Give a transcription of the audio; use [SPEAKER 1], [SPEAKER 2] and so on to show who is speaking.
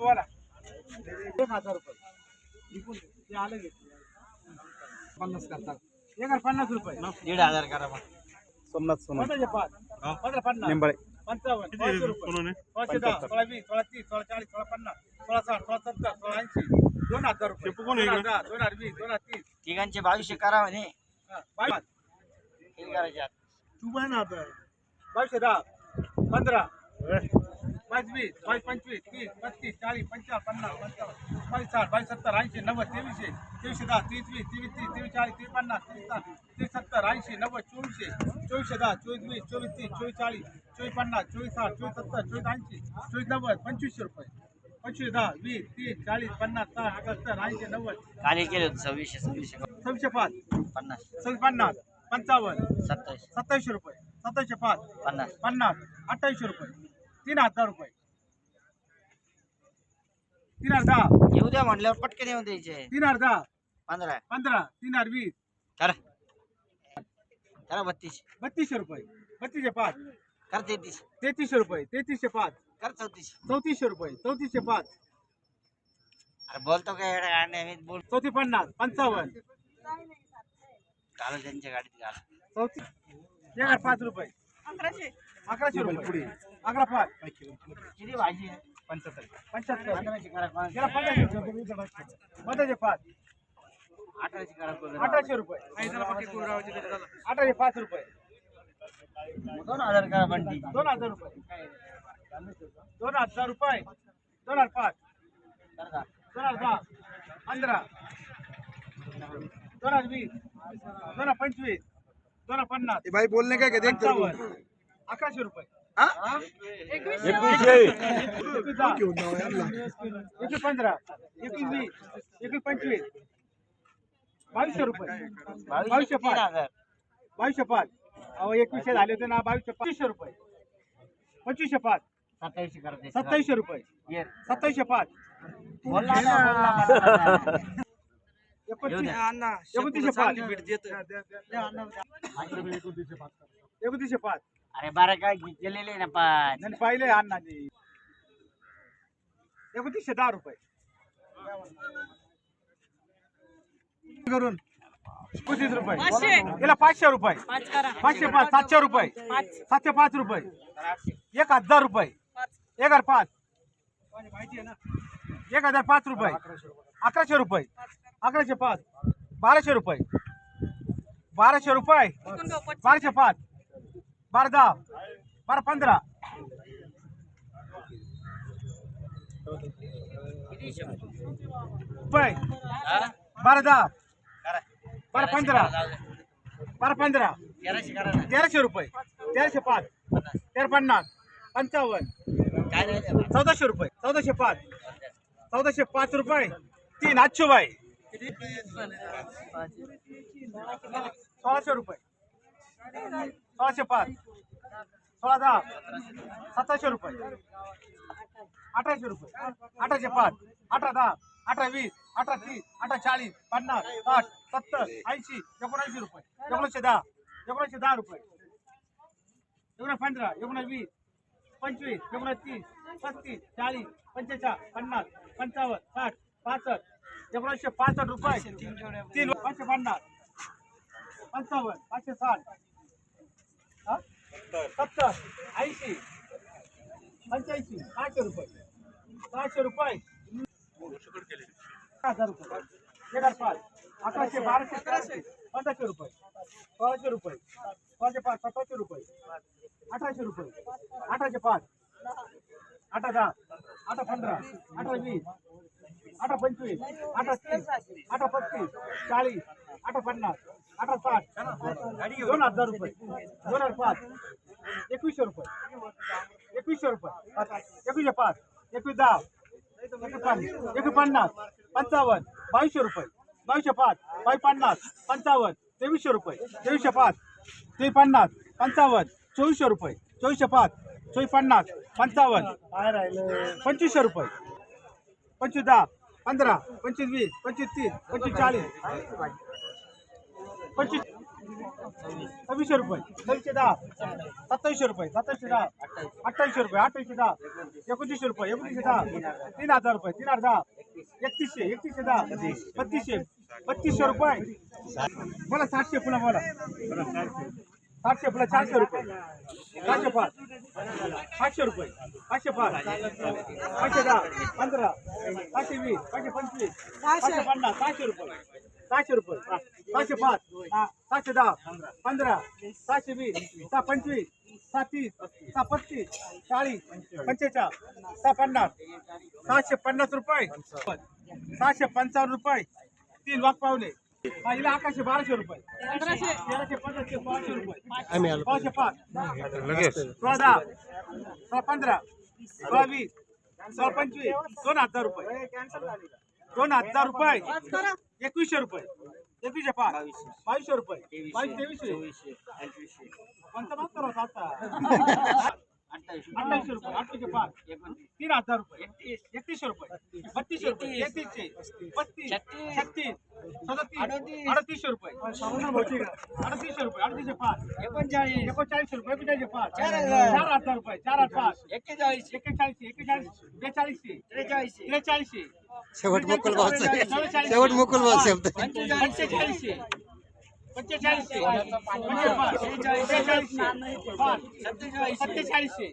[SPEAKER 1] एक हजार रुपये. विकून दे. ते आलं पन्नास करतात एक हजार पन्नास रुपये.
[SPEAKER 2] दीड हजार करा
[SPEAKER 3] सोमनाथ
[SPEAKER 1] पाच. पंधरा पन्नास
[SPEAKER 3] निंबाळे.
[SPEAKER 1] पंचावन्न पाचशे रुपये. पाचशे दहा सोळा वीस सोळा तीस सोळा चाळीस सोळा पन्नास सोळा साठ सोळा सत्तर सोळा ऐंशी दोन हजार रुपये दोन हजार दहा, दोन हजार वीस दोन हजार तीस.
[SPEAKER 2] तिघांचे बावीसशे करा म्हणे.
[SPEAKER 1] हा, बावीस.
[SPEAKER 2] करायचे?
[SPEAKER 1] तू ना आता. बावीसशे दहा पंधरा. बावीस वीस बावीस पंचवीस तीस पस्तीस चाळीस पंचावन्न पन्नास पंचावन्न बावीस साठ बावीस सत्तर ऐंशी नव्वद तेवीसशे तेवीसशे दहा तीस वीस तेवीस तीस तेवीस चाळीस तेवीस पन्नास तेवीस सत्तर ऐंशी नव्वद चोवीसशे चोवीसशे दहा चोवीस वीस चोवीस तीस चोवीस चाळीस चोवीस पन्नास चोवीस साठ चोवीस सत्तर चोवीस ऐंशी चोवीस नव्वद पंचवीसशे रुपये. पंचवीस दहा वीस तीस चाळीस पन्नास साठ सत्तर ऐंशी नव्वद.
[SPEAKER 2] खाली केले होते सव्वीसशे सव्वीसशे.
[SPEAKER 1] सव्वीसशे पाच.
[SPEAKER 2] पन्नास.
[SPEAKER 1] सव्वीस पन्नास पंचावन्न.
[SPEAKER 2] सत्तावीस
[SPEAKER 1] सत्तावीसशे रुपये. सत्तावीसशे पाच.
[SPEAKER 2] पन्नास.
[SPEAKER 1] पन्नास. अठ्ठावीसशे रुपये. तीन हजार रुपये. तीन हजार दहा.
[SPEAKER 2] येऊ द्या म्हटल्यावर पटकन येऊन द्यायचे.
[SPEAKER 1] तीन हजार दहा.
[SPEAKER 2] पंधरा.
[SPEAKER 1] पंधरा तीन हजार वीस.
[SPEAKER 2] करा. करा बत्तीस.
[SPEAKER 1] बत्तीसशे रुपये. बत्तीसशे पाच.
[SPEAKER 2] कर तेहतीस.
[SPEAKER 1] तेहतीसशे रुपये. तेहतीसशे पाच.
[SPEAKER 2] कर चौतीस.
[SPEAKER 1] चौतीसशे रुपये. चौतीसशे पाच.
[SPEAKER 2] अरे बोलतो काय येड्या गाड्या? मी बोल
[SPEAKER 1] चौतीस पन्नास. पंचावन्न.
[SPEAKER 2] घाला त्यांच्या गाडीत घाला.
[SPEAKER 1] एक हजार पाच रुपये. अकराशे. रुपये. अकरा पाच
[SPEAKER 2] किती भाजी आहे?
[SPEAKER 1] पंच्याहत्तर. पंच्याहत्तर.
[SPEAKER 2] पंधराशे करा पाच.
[SPEAKER 1] गेला पंधराशे रुपये पंधराशे पाच.
[SPEAKER 2] अठराशे करा पूर्ण.
[SPEAKER 1] अठराशे रुपये. अठराशे पाच रुपये.
[SPEAKER 2] दोन हज़ार करा बंटी.
[SPEAKER 1] दोन हज़ार रुपये. दोन हज़ार रुपये. दोन हज़ार पाच.
[SPEAKER 2] का?
[SPEAKER 1] दोन हज़ार दहा. पंधरा. दोन हज़ार वीस. दोन हज़ार पंचवीस. दोन हज़ार पन्नास.
[SPEAKER 3] भाई बोलने का क्या
[SPEAKER 1] अकराशे रुपये. एकवीस पंधरा. एकवीस वीस. एकवीस पंचवीस. बावीसशे रुपये. बावीसशे पाच.
[SPEAKER 2] हजार
[SPEAKER 1] बावीसशे पाच. अहो एकवीसशे झाले होते ना बावीसशे पंचवीसशे रुपये. पंचवीसशे पाच.
[SPEAKER 2] सत्तावीसशे
[SPEAKER 1] रुपये. सत्तावीसशे पाच. एकोणतीसशे पाच. एकोणतीसशे पाच.
[SPEAKER 2] अरे बारा काय गेलेले ना पाच.
[SPEAKER 1] नाही पाहिले अण्णाजी एकोणतीसशे दहा रुपये. करून पस्तीस रुपये. याला पाचशे रुपये. पाचशे पाच सातशे रुपये. सातशे पाच रुपये. एक हजार रुपये. एक हजार पाच. एक हजार पाच रुपये. अकराशे रुपये. अकराशे पाच. बाराशे रुपये. बाराशे रुपये. बाराशे पाच. बारा दहा बारा पंधरा. रुपये बारा दहा
[SPEAKER 2] करा.
[SPEAKER 1] पंधरा. बारा पंधरा.
[SPEAKER 2] तेराशे
[SPEAKER 1] रुपये. तेराशे पाच. तेरा पन्नास. पंचावन्न. चौदाशे रुपये. चौदाशे पाच. चौदाशे पाच रुपये. तीन आठशे बाय सोळाशे रुपये. सोळाशे पाच. सोळा दहा सतराशे रुपये. अठराशे रुपये. अठराशे पाच. अठरा दहा. अठरा वीस. अठरा तीस. अठरा चाळीस. पन्नास. साठ. सत्तर. ऐंशी. एकोणऐंशी रुपये. एकोणीसशे दहा. एकोणीसशे दहा रुपये. एकोणीस पंधरा. एकोणीस वीस. पंचवीस. एकोणीस तीस. पस्तीस. चाळीस. पंचेचाळीस. पन्नास. पंचावन्न. साठ. पासष्ट. एकोणीसशे पासष्ट रुपये. तीन. पाचशे पन्नास. पंचावन्न. पाचशे साठ. सत्तर ऐंशी पंच्याऐंशी सहाशे रुपये. सहाशे रुपये. हजार रुपये. एक हजार पाच. अकराशे बाराशे तेराशे पंधराशे रुपये. सोळाशे रुपये. सोळाशे पाच सतराशे रुपये. अठराशे रुपये. अठराशे पाच. अठरा दहा अठरा पंधरा. अठरा वीस. अठरा पंचवीस. अठरा तीस. अठरा पस्तीस. चाळीस. अठरा पन्नास. साठ. दोन हजार रुपये. दोन हजार पाच. एकवीसशे रुपये. एकवीसशे रुपये. एकवीसशे पाच. एकवीस दहा. एकवीस पन्नास. पंचावन्न. बावीसशे रुपये. बावीसशे पाच. बावीस पन्नास. पंचावन्न. तेवीसशे रुपये. तेवीसशे पाच. ते पन्नास. पंचावन्न. चोवीसशे रुपये. चोवीसशे पाच. चोवीस पन्नास. पंचावन्न. पंचवीसशे रुपये. पंचवीस दहा. पंधरा. पंचवीस वीस. पंचवीस तीस. पंचवीस चाळीस. पंचवीस. सव्वीसशे रुपये. सव्वीसशे दहा. सत्तावीसशे रुपये. सत्तावीसशे दहा. अठ्ठावीसशे रुपये. अठ्ठावीसशे दहा. एकोणतीसशे रुपये. एकोणीसशे दहा. तीन हजार रुपये. तीन हजार दहा. एकतीसशे. एकतीसशे दहा. बत्तीसशे. बत्तीसशे रुपये. बोला सातशे पुन्हा बोला. सातशे पुन्हा चारशे रुपये. चारशे पाच. पाचशे रुपये. पाचशे पाच. पाचशे दहा. पंधरा. पाचशे वीस. पाचशे पंचवीस. पाचशे पन्नास. सहाशे रुपये. सहाशे रुपये. सहाशे पाच. सहाशे दहा. पंधरा. सहाशे वीस. सहा पंचवीस. सहा तीस. सहा पस्तीस. चाळीस. पंचेचाळ सहा पन्नास. सहाशे पन्नास रुपये. सहाशे पंचावन्न रुपये. तीन वाघ पावले. हिला अकराशे बाराशे रुपये. तेराशे पंधराशे सोळाशे रुपये. सोळाशे पाच. सोळा दहा. सोळा पंधरा. सोळा वीस. सोळा पंचवीस. दोन हजार रुपये. दोन हजार रुपये. एकवीसशे रुपये. एकवीसशे पाच. बावीसशे रुपये. बावीस तेवीसशे. पंचावन्न होता आता? अठ्ठावीसशे. रुपये. अठ्ठावीसशे पाच. तीन हजार रुपये. एकतीसशे रुपये. बत्तीसशे रुपये. एकतीसशे. पस्तीस. छत्तीस. सदतीस. अडतीसशे रुपये. अडतीसशे रुपये. अडतीसशे पाच.
[SPEAKER 2] एकोणचाळीस.
[SPEAKER 1] एकोणचाळीसशे रुपये. एकोणचाळीसशे पाच.
[SPEAKER 2] चार
[SPEAKER 1] चार
[SPEAKER 2] हजार.
[SPEAKER 1] हजार रुपये. चार आठ पाच.
[SPEAKER 2] एक्केचाळीस.
[SPEAKER 1] एक्केचाळीसशे. एक्केचाळीस बेचाळीसशे.
[SPEAKER 2] त्रेचाळीस
[SPEAKER 1] त्रेचाळीसशे.
[SPEAKER 4] शेवट मुकुल भाऊ
[SPEAKER 1] चव्वेचाळीसशे.
[SPEAKER 4] शेवट मुकुल भाऊ शब्द
[SPEAKER 1] पंचेचाळीसशे पंचेचाळीसशे पंचेपाच बेचाळीसशे पाच
[SPEAKER 2] सत्तेचाळीस
[SPEAKER 1] सत्तेचाळीसशे